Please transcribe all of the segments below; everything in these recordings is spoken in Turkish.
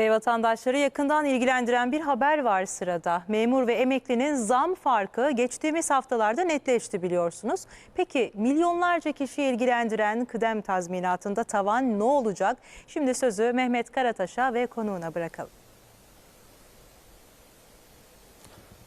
Ve vatandaşları yakından ilgilendiren bir haber var sırada. Memur ve emeklinin zam farkı geçtiğimiz haftalarda netleşti biliyorsunuz. Peki milyonlarca kişiyi ilgilendiren kıdem tazminatında tavan ne olacak? Şimdi sözü Mehmet Karataş'a ve konuğuna bırakalım.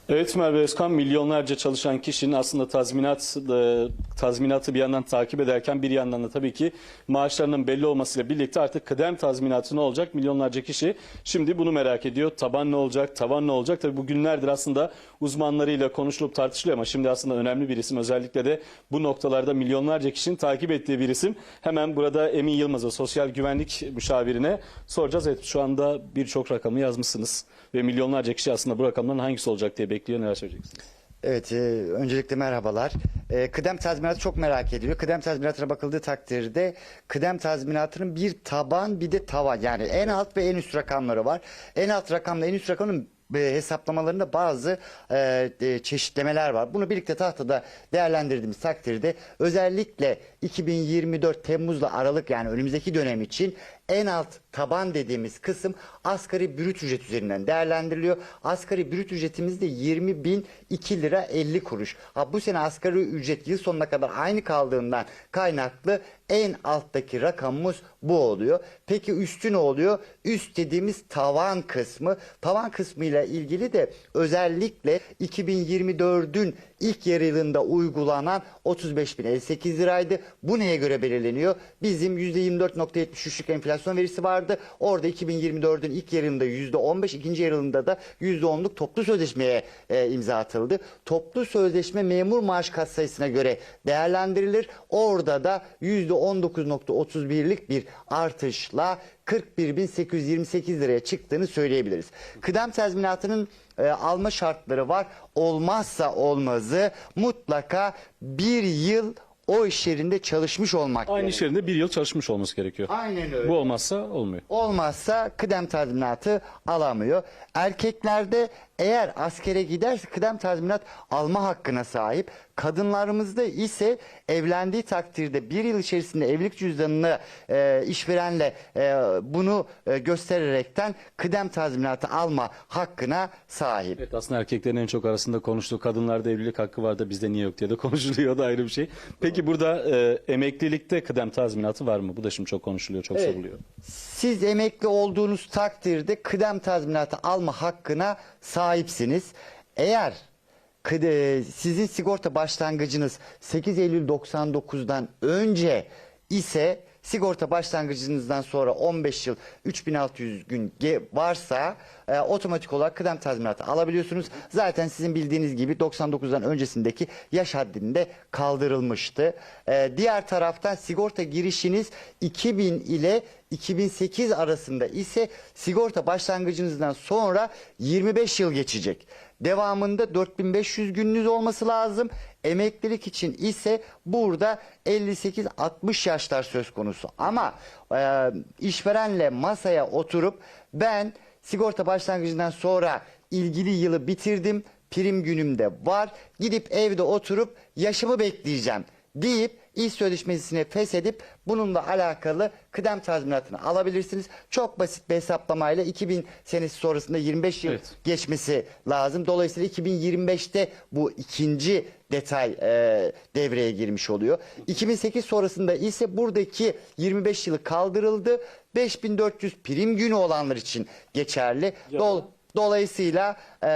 Evet Merve Özkan milyonlarca çalışan kişinin aslında tazminat e, tazminatı bir yandan takip ederken bir yandan da tabii ki maaşlarının belli olmasıyla birlikte artık kıdem tazminatı ne olacak? Milyonlarca kişi şimdi bunu merak ediyor. Taban ne olacak? Tavan ne olacak? Tabii bu günlerdir aslında uzmanlarıyla konuşulup tartışılıyor ama şimdi aslında önemli bir isim. Özellikle de bu noktalarda milyonlarca kişinin takip ettiği bir isim. Hemen burada Emin Yılmaz'a sosyal güvenlik müşavirine soracağız. Evet şu anda birçok rakamı yazmışsınız ve milyonlarca kişi aslında bu rakamların hangisi olacak diye bekliyor. Neler söyleyeceksiniz? Evet, e, öncelikle merhabalar. E, kıdem tazminatı çok merak ediliyor. Kıdem tazminatına bakıldığı takdirde kıdem tazminatının bir taban bir de tavan yani en alt ve en üst rakamları var. En alt rakamla en üst rakamın hesaplamalarında bazı e, e, çeşitlemeler var. Bunu birlikte tahtada değerlendirdiğimiz takdirde özellikle 2024 Temmuz'la Aralık yani önümüzdeki dönem için en alt taban dediğimiz kısım asgari brüt ücret üzerinden değerlendiriliyor. Asgari brüt ücretimiz de 20.002 lira 50 kuruş. Ha, bu sene asgari ücret yıl sonuna kadar aynı kaldığından kaynaklı en alttaki rakamımız bu oluyor. Peki üstü ne oluyor? Üst dediğimiz tavan kısmı. Tavan kısmıyla ilgili de özellikle 2024'ün ilk yarı yılında uygulanan 35.058 liraydı. Bu neye göre belirleniyor? Bizim %24.73'lük enflasyon verisi vardı. Orada 2024'ün ilk yarı yılında %15, ikinci yarı yılında da %10'luk toplu sözleşmeye e, imza atıldı. Toplu sözleşme memur maaş katsayısına göre değerlendirilir. Orada da %19.31'lik bir artışla 41.828 liraya çıktığını söyleyebiliriz. Kıdem tazminatının e, alma şartları var. Olmazsa olmazı mutlaka bir yıl o iş yerinde çalışmış olmak Aynı iş yerinde bir yıl çalışmış olması gerekiyor. Aynen öyle. Bu olmazsa olmuyor. Olmazsa kıdem tazminatı alamıyor. Erkeklerde eğer askere giderse kıdem tazminat alma hakkına sahip. Kadınlarımızda ise evlendiği takdirde bir yıl içerisinde evlilik cüzdanını e, işverenle e, bunu e, göstererekten kıdem tazminatı alma hakkına sahip. Evet aslında erkeklerin en çok arasında konuştuğu kadınlarda evlilik hakkı var da bizde niye yok diye de konuşuluyor da ayrı bir şey. Peki burada e, emeklilikte kıdem tazminatı var mı? Bu da şimdi çok konuşuluyor, çok Evet. soruluyor. Siz emekli olduğunuz takdirde kıdem tazminatı alma hakkına sahipsiniz. Eğer kıde- sizin sigorta başlangıcınız 8 Eylül 99'dan önce ise sigorta başlangıcınızdan sonra 15 yıl 3600 gün varsa e, otomatik olarak kıdem tazminatı alabiliyorsunuz. Zaten sizin bildiğiniz gibi 99'dan öncesindeki yaş haddinde kaldırılmıştı. E, diğer taraftan sigorta girişiniz 2000 ile 2008 arasında ise sigorta başlangıcınızdan sonra 25 yıl geçecek. Devamında 4500 gününüz olması lazım. Emeklilik için ise burada 58-60 yaşlar söz konusu. Ama e, işverenle masaya oturup ben sigorta başlangıcından sonra ilgili yılı bitirdim. Prim günüm de var. Gidip evde oturup yaşımı bekleyeceğim deyip iş sözleşmesini feshedip bununla alakalı kıdem tazminatını alabilirsiniz. Çok basit bir hesaplamayla 2000 senesi sonrasında 25 yıl Evet. geçmesi lazım. Dolayısıyla 2025'te bu ikinci detay e, devreye girmiş oluyor. 2008 sonrasında ise buradaki 25 yılı kaldırıldı. 5400 prim günü olanlar için geçerli. Dol- Dolayısıyla e,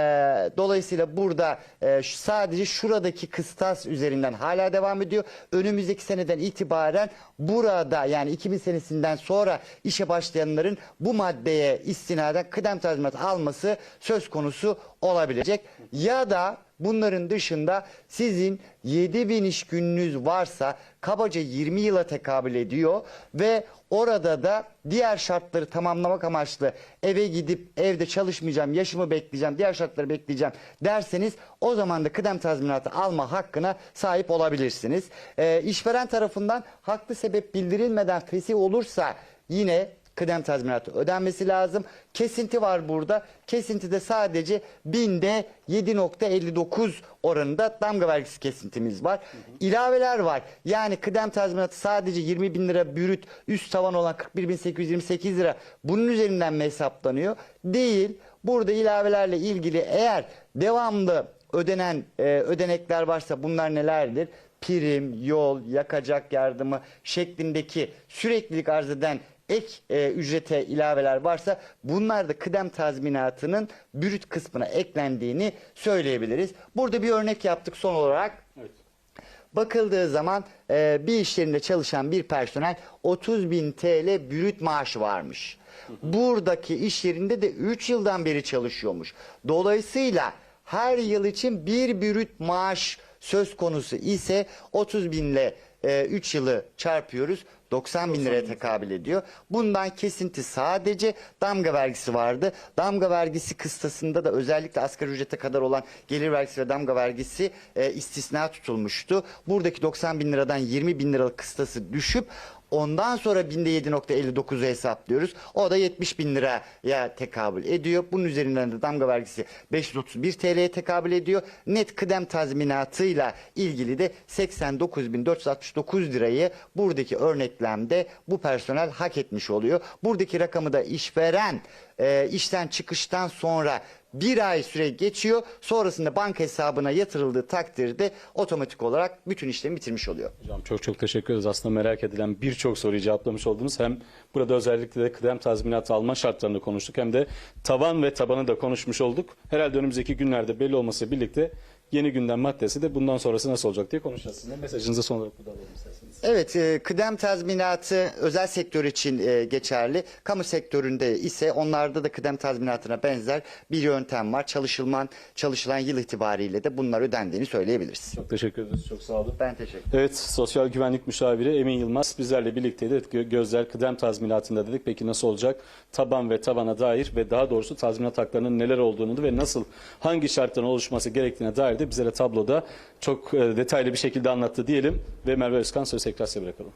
dolayısıyla burada e, sadece şuradaki kıstas üzerinden hala devam ediyor. Önümüzdeki seneden itibaren burada yani 2000 senesinden sonra işe başlayanların bu maddeye istinaden kıdem tazminatı alması söz konusu olabilecek. Ya da bunların dışında sizin 7000 iş gününüz varsa kabaca 20 yıla tekabül ediyor ve orada da diğer şartları tamamlamak amaçlı eve gidip evde çalışmayacağım, yaşımı bekleyeceğim, diğer şartları bekleyeceğim derseniz o zaman da kıdem tazminatı alma hakkına sahip olabilirsiniz. Ee, işveren tarafından haklı sebep bildirilmeden fesih olursa yine kıdem tazminatı ödenmesi lazım. Kesinti var burada. Kesintide sadece binde 7.59 oranında damga vergisi kesintimiz var. İlaveler var. Yani kıdem tazminatı sadece 20 bin lira bürüt üst tavan olan 41.828 lira bunun üzerinden mi hesaplanıyor? Değil. Burada ilavelerle ilgili eğer devamlı ödenen e, ödenekler varsa bunlar nelerdir? Prim, yol, yakacak yardımı şeklindeki süreklilik arz eden ek e, ücrete ilaveler varsa bunlar da kıdem tazminatının bürüt kısmına eklendiğini söyleyebiliriz. Burada bir örnek yaptık son olarak. Evet. Bakıldığı zaman e, bir iş yerinde çalışan bir personel 30 bin TL bürüt maaşı varmış. Buradaki iş yerinde de 3 yıldan beri çalışıyormuş. Dolayısıyla her yıl için bir bürüt maaş söz konusu ise 30 binle 3 yılı çarpıyoruz. 90 bin liraya tekabül ediyor. Bundan kesinti sadece damga vergisi vardı. Damga vergisi kıstasında da özellikle asgari ücrete kadar olan gelir vergisi ve damga vergisi e, istisna tutulmuştu. Buradaki 90 bin liradan 20 bin liralık kıstası düşüp Ondan sonra binde 7.59'u hesaplıyoruz. O da 70 bin liraya tekabül ediyor. Bunun üzerinden de damga vergisi 531 TL'ye tekabül ediyor. Net kıdem tazminatıyla ilgili de 89.469 lirayı buradaki örneklemde bu personel hak etmiş oluyor. Buradaki rakamı da işveren e, işten çıkıştan sonra bir ay süre geçiyor. Sonrasında banka hesabına yatırıldığı takdirde otomatik olarak bütün işlemi bitirmiş oluyor. Hocam çok çok teşekkür ederiz. Aslında merak edilen birçok soruyu cevaplamış oldunuz. Hem burada özellikle de kıdem tazminatı alma şartlarını konuştuk hem de tavan ve tabanı da konuşmuş olduk. Herhalde önümüzdeki günlerde belli olması birlikte yeni gündem maddesi de bundan sonrası nasıl olacak diye konuşacağız sizinle. Mesajınızı son olarak burada alalım isterseniz. Evet, e, kıdem tazminatı özel sektör için e, geçerli. Kamu sektöründe ise onlarda da kıdem tazminatına benzer bir yöntem var. Çalışılman, çalışılan yıl itibariyle de bunlar ödendiğini söyleyebiliriz. Çok teşekkür ederiz. Çok sağ olun. Ben teşekkür ederim. Evet, Sosyal Güvenlik Müşaviri Emin Yılmaz bizlerle birlikteydi. Evet, gö- gözler kıdem tazminatında dedik. Peki nasıl olacak? Taban ve tavana dair ve daha doğrusu tazminat haklarının neler olduğunu ve nasıl, hangi şartların oluşması gerektiğine dair de bizlere tabloda çok e, detaylı bir şekilde anlattı diyelim. Ve Merve Özkan sözü tekrar bırakalım.